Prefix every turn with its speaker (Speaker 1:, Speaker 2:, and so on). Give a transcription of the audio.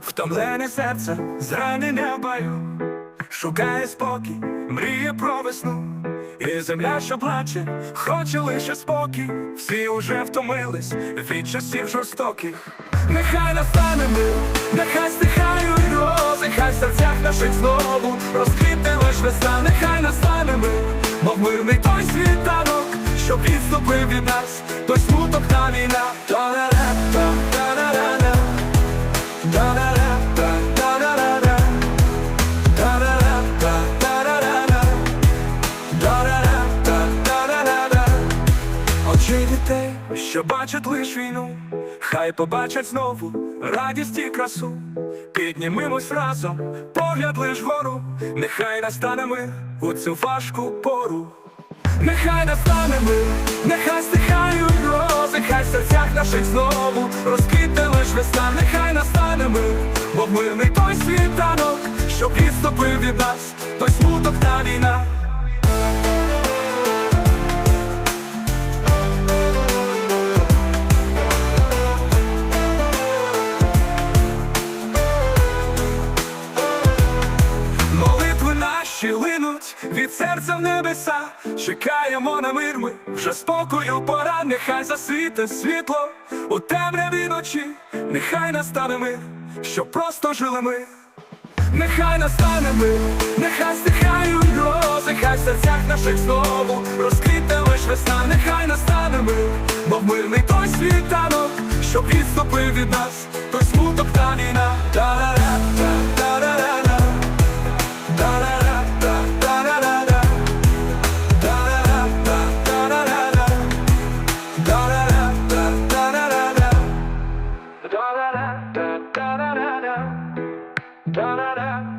Speaker 1: Втомлене серце, зранене в бою, шукає спокій, мріє про весну, і земля, що плаче, хоче лише спокій, всі уже втомились від часів жорстоких. Нехай настане мир, нехай стихають грози, хай в серцях наших знову розквітне лиш весна, нехай настане мир, мов мирний той світанок, що відступив від нас, той смуток та війна. Та-ра-ра-та, та-ра-ра-ра. Да-да-да, да-да-да-да. Да-да-да, да-да-да-да. Да-да-да, да-да-да-да. Очі дітей, що бачать лиш війну, хай побачать знову радість і красу. Піднімемось разом, погляд лиш вгору, нехай настане мир у цю важку пору. Нехай настане мир, нехай стихають грози, хай в серцях наших знову розквітне лиш весна, нехай настане мир, бо мирний той світанок, що відступив від нас, той смуток та війна. Від серця в небеса, чекаємо на мир ми, вже спокою пора, нехай засвіте світло у темряві ночі, нехай настане мир, щоб просто жили ми. Нехай настане мир, нехай стихають грози, хай в серцях наших знову розквітне лиш весна, нехай настане мир, бо мирний той світанок, що відступив від нас, той смуток та війна. Da, da, da.